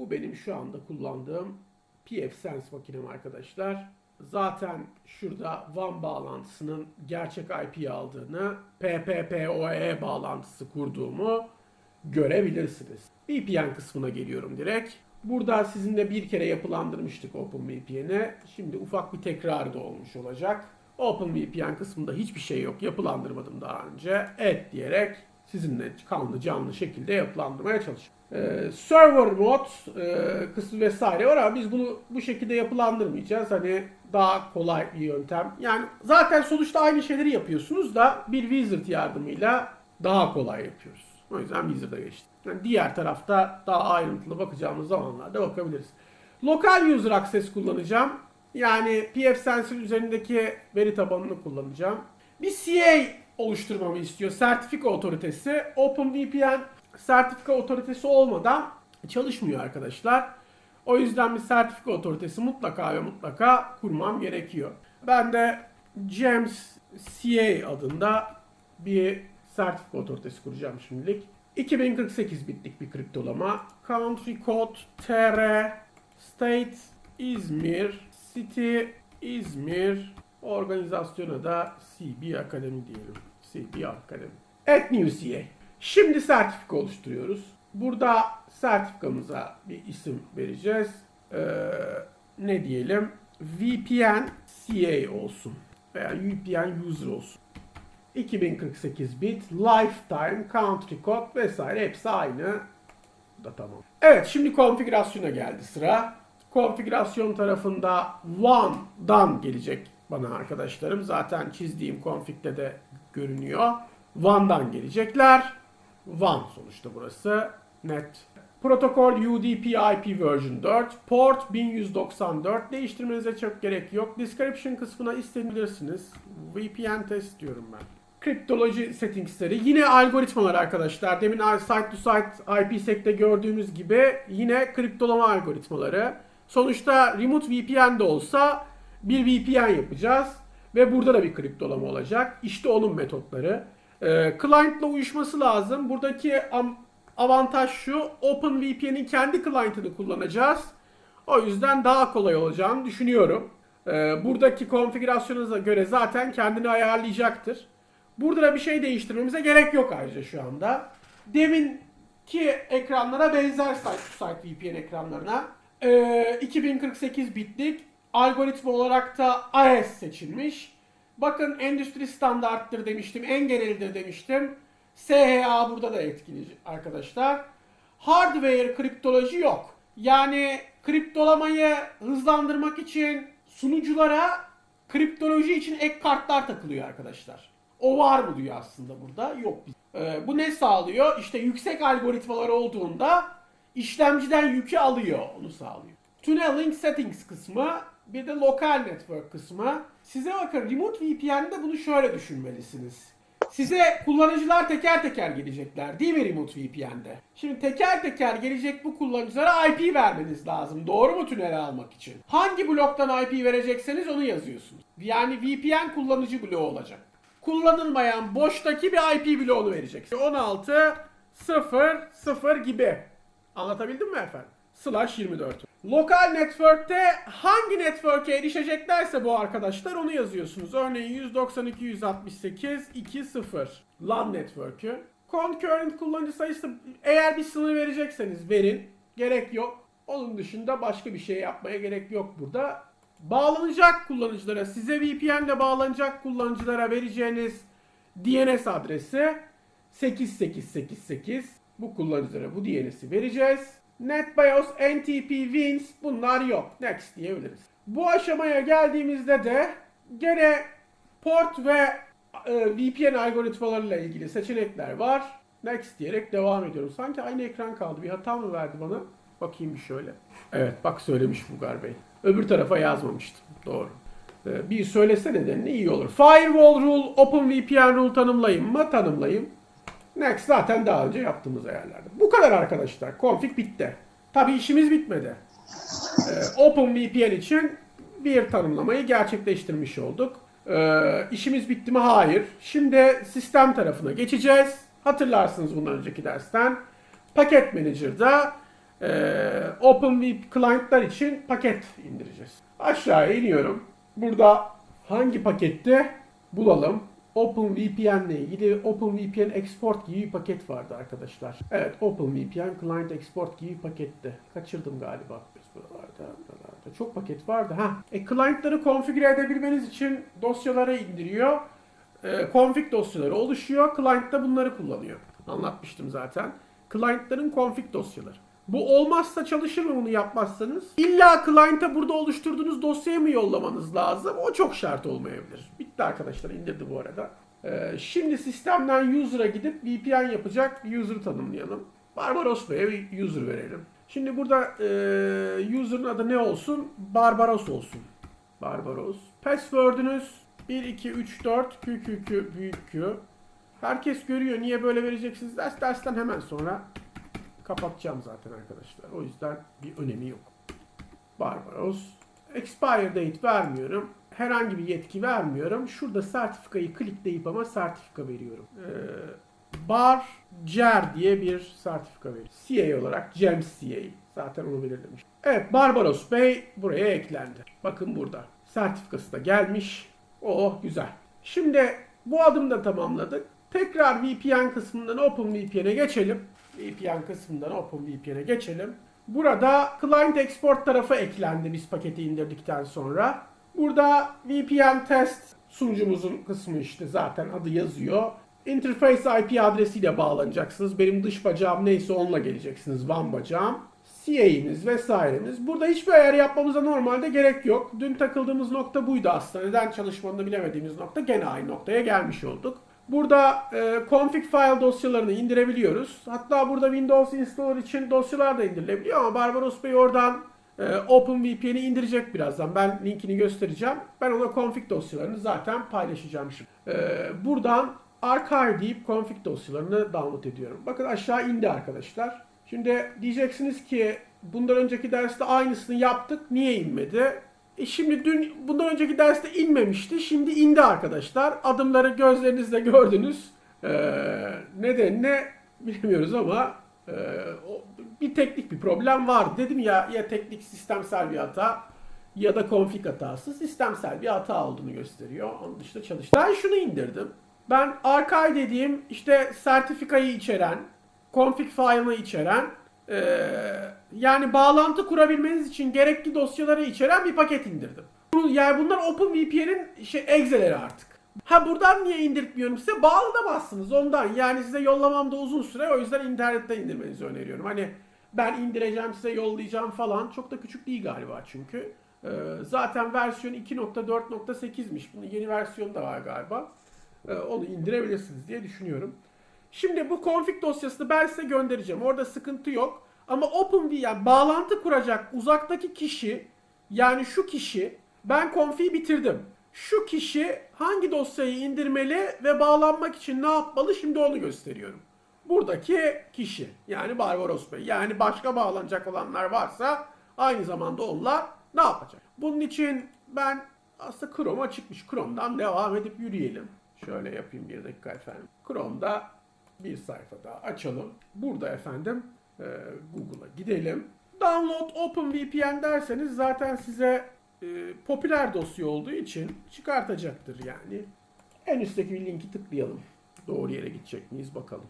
Bu benim şu anda kullandığım pfSense makinem arkadaşlar. Zaten şurada WAN bağlantısının gerçek IP aldığını, PPPoE bağlantısı kurduğumu görebilirsiniz. VPN kısmına geliyorum direkt. Burada sizinle bir kere yapılandırmıştık OpenVPN'i. Şimdi ufak bir tekrarı da olmuş olacak. OpenVPN kısmında hiçbir şey yok. Yapılandırmadım daha önce. Evet diyerek sizinle kanlı canlı şekilde yapılandırmaya çalışıyorum. Ee, server mod e, kısmı vesaire var ama biz bunu bu şekilde yapılandırmayacağız. Hani daha kolay bir yöntem. Yani zaten sonuçta aynı şeyleri yapıyorsunuz da bir wizard yardımıyla daha kolay yapıyoruz. O yüzden wizard'a geçtik. Yani diğer tarafta daha ayrıntılı bakacağımız zamanlarda bakabiliriz. Lokal user access kullanacağım. Yani pfSense'in üzerindeki veri tabanını kullanacağım. Bir CA oluşturmamı istiyor. Sertifika otoritesi. OpenVPN sertifika otoritesi olmadan çalışmıyor arkadaşlar. O yüzden bir sertifika otoritesi mutlaka ve mutlaka kurmam gerekiyor. Ben de James CA adında bir sertifika otoritesi kuracağım şimdilik. 2048 bitlik bir kriptolama. Country code TR State İzmir City İzmir organizasyona da CB Akademi diyelim. CB Akademi. At New CA. Şimdi sertifika oluşturuyoruz. Burada sertifikamıza bir isim vereceğiz. Ee, ne diyelim? VPN CA olsun. Veya VPN user olsun. 2048 bit, lifetime, country code vesaire hepsi aynı. Bu da tamam. Evet şimdi konfigürasyona geldi sıra. Konfigürasyon tarafında ONE'dan gelecek bana arkadaşlarım. Zaten çizdiğim config'de de görünüyor. ONE'dan gelecekler. WAN sonuçta burası. Net. Protokol UDP IP version 4. Port 1194. Değiştirmenize çok gerek yok. Description kısmına isteyebilirsiniz. VPN test diyorum ben. Kriptoloji settingsleri. Yine algoritmalar arkadaşlar. Demin site to site IPsec'te gördüğümüz gibi yine kriptolama algoritmaları. Sonuçta remote VPN de olsa bir VPN yapacağız. Ve burada da bir kriptolama olacak. İşte onun metotları. Ee, client'la uyuşması lazım. Buradaki avantaj şu. OpenVPN'in kendi client'ını kullanacağız. O yüzden daha kolay olacağını düşünüyorum. Ee, buradaki konfigürasyonuna göre zaten kendini ayarlayacaktır. Burada da bir şey değiştirmemize gerek yok ayrıca şu anda. Deminki ekranlara benzer site site VPN ekranlarına. Ee, 2048 bitlik algoritma olarak da AES seçilmiş. Bakın endüstri standarttır demiştim, en genelidir demiştim. SHA burada da etkili arkadaşlar. Hardware kriptoloji yok. Yani kriptolamayı hızlandırmak için sunuculara kriptoloji için ek kartlar takılıyor arkadaşlar. O var mı diyor aslında burada. Yok. Ee, bu ne sağlıyor? İşte yüksek algoritmalar olduğunda işlemciden yükü alıyor. Onu sağlıyor. Tunneling settings kısmı bir de lokal network kısmı. Size bakın remote VPN'de bunu şöyle düşünmelisiniz. Size kullanıcılar teker teker gelecekler değil mi remote VPN'de? Şimdi teker teker gelecek bu kullanıcılara IP vermeniz lazım. Doğru mu tüneli almak için? Hangi bloktan IP verecekseniz onu yazıyorsunuz. Yani VPN kullanıcı bloğu olacak. Kullanılmayan boştaki bir IP bloğunu vereceksiniz. 16 0 0 gibi. Anlatabildim mi efendim? Slash 24. Lokal network'te hangi network'e erişeceklerse bu arkadaşlar onu yazıyorsunuz. Örneğin 192 168 20 LAN network'ü. Concurrent kullanıcı sayısı eğer bir sınır verecekseniz verin. Gerek yok. Onun dışında başka bir şey yapmaya gerek yok burada. Bağlanacak kullanıcılara, size VPN ile bağlanacak kullanıcılara vereceğiniz DNS adresi 8888. Bu kullanıcılara bu DNS'i vereceğiz. NetBIOS, NTP, Wins bunlar yok. Next diyebiliriz. Bu aşamaya geldiğimizde de gene port ve e, VPN algoritmalarıyla ilgili seçenekler var. Next diyerek devam ediyorum. Sanki aynı ekran kaldı. Bir hata mı verdi bana? Bakayım bir şöyle. Evet bak söylemiş Bulgar Bey. Öbür tarafa yazmamıştım. Doğru. Ee, bir söylesene de ne iyi olur. Firewall rule, OpenVPN rule tanımlayayım mı? Tanımlayayım. Next zaten daha önce yaptığımız ayarlarda. Bu kadar arkadaşlar. Config bitti. Tabi işimiz bitmedi. Ee, OpenVPN için bir tanımlamayı gerçekleştirmiş olduk. Ee, işimiz bitti mi? Hayır. Şimdi sistem tarafına geçeceğiz. Hatırlarsınız bundan önceki dersten. Paket Manager'da Ee, OpenVP client'lar için paket indireceğiz. Aşağıya iniyorum. Burada hangi pakette bulalım? OpenVPN ile ilgili OpenVPN Export gibi bir paket vardı arkadaşlar. Evet OpenVPN Client Export gibi bir paketti. Kaçırdım galiba biz buralarda. buralarda. Çok paket vardı. Ha. E, client'ları konfigüre edebilmeniz için dosyalara indiriyor. E, config dosyaları oluşuyor. Client da bunları kullanıyor. Anlatmıştım zaten. Client'ların config dosyaları. Bu olmazsa çalışır mı bunu yapmazsanız? İlla client'a burada oluşturduğunuz dosyayı mı yollamanız lazım? O çok şart olmayabilir. Bitti arkadaşlar indirdi bu arada. Ee, şimdi sistemden user'a gidip VPN yapacak bir user'ı tanımlayalım. Barbaros Bey'e bir user verelim. Şimdi burada e, user'ın adı ne olsun? Barbaros olsun. Barbaros. Password'ünüz 1, 2, 3, 4 QQQ büyük Q. Herkes görüyor. Niye böyle vereceksiniz? Ders dersten hemen sonra kapatacağım zaten arkadaşlar. O yüzden bir önemi yok. Barbaros. Expire date vermiyorum. Herhangi bir yetki vermiyorum. Şurada sertifikayı klikleyip ama sertifika veriyorum. Ee, Bar Cer diye bir sertifika veriyorum. CA olarak Gems CA. Zaten onu belirlemiş. Evet Barbaros Bey buraya eklendi. Bakın burada. Sertifikası da gelmiş. Oh güzel. Şimdi bu adımı da tamamladık. Tekrar VPN kısmından OpenVPN'e geçelim. VPN kısmından OpenVPN'e geçelim. Burada Client Export tarafı eklendi biz paketi indirdikten sonra. Burada VPN test sunucumuzun kısmı işte zaten adı yazıyor. Interface IP adresiyle bağlanacaksınız. Benim dış bacağım neyse onunla geleceksiniz. WAN bacağım. CA'imiz vesairemiz. Burada hiçbir ayar yapmamıza normalde gerek yok. Dün takıldığımız nokta buydu aslında. Neden çalışmadığını bilemediğimiz nokta gene aynı noktaya gelmiş olduk. Burada e, config file dosyalarını indirebiliyoruz. Hatta burada Windows installer için dosyalar da indirilebiliyor ama Barbaros Bey oradan e, OpenVPN'i indirecek birazdan. Ben linkini göstereceğim. Ben ona config dosyalarını zaten paylaşacağım şimdi. E, buradan archive deyip config dosyalarını download ediyorum. Bakın aşağı indi arkadaşlar. Şimdi diyeceksiniz ki bundan önceki derste aynısını yaptık. Niye inmedi? E şimdi dün bundan önceki derste inmemişti. Şimdi indi arkadaşlar. Adımları gözlerinizle gördünüz. Ee, nedenini bilmiyoruz ama e, o, bir teknik bir problem var. Dedim ya ya teknik sistemsel bir hata ya da config hatası sistemsel bir hata olduğunu gösteriyor. Onun dışında çalıştı. Ben şunu indirdim. Ben archive dediğim işte sertifikayı içeren, config file'ını içeren ee, yani bağlantı kurabilmeniz için gerekli dosyaları içeren bir paket indirdim. Yani bunlar OpenVPN'in şey egzeleri artık. Ha buradan niye indirtmiyorum size? Bağlanamazsınız ondan. Yani size yollamam da uzun süre. O yüzden internetten indirmenizi öneriyorum. Hani ben indireceğim size yollayacağım falan. Çok da küçük değil galiba çünkü. Ee, zaten versiyon 2.4.8'miş. Bunun yeni versiyonu da var galiba. Ee, onu indirebilirsiniz diye düşünüyorum. Şimdi bu config dosyasını ben size göndereceğim. Orada sıkıntı yok. Ama OpenVPN yani bağlantı kuracak uzaktaki kişi yani şu kişi ben config'i bitirdim. Şu kişi hangi dosyayı indirmeli ve bağlanmak için ne yapmalı şimdi onu gösteriyorum. Buradaki kişi yani Barbaros Bey yani başka bağlanacak olanlar varsa aynı zamanda onlar ne yapacak? Bunun için ben aslında Chrome açıkmış. Chrome'dan devam edip yürüyelim. Şöyle yapayım bir dakika efendim. Chrome'da bir sayfa daha açalım. Burada efendim e, Google'a gidelim. Download OpenVPN derseniz zaten size e, popüler dosya olduğu için çıkartacaktır yani. En üstteki linki tıklayalım. Doğru yere gidecek miyiz bakalım.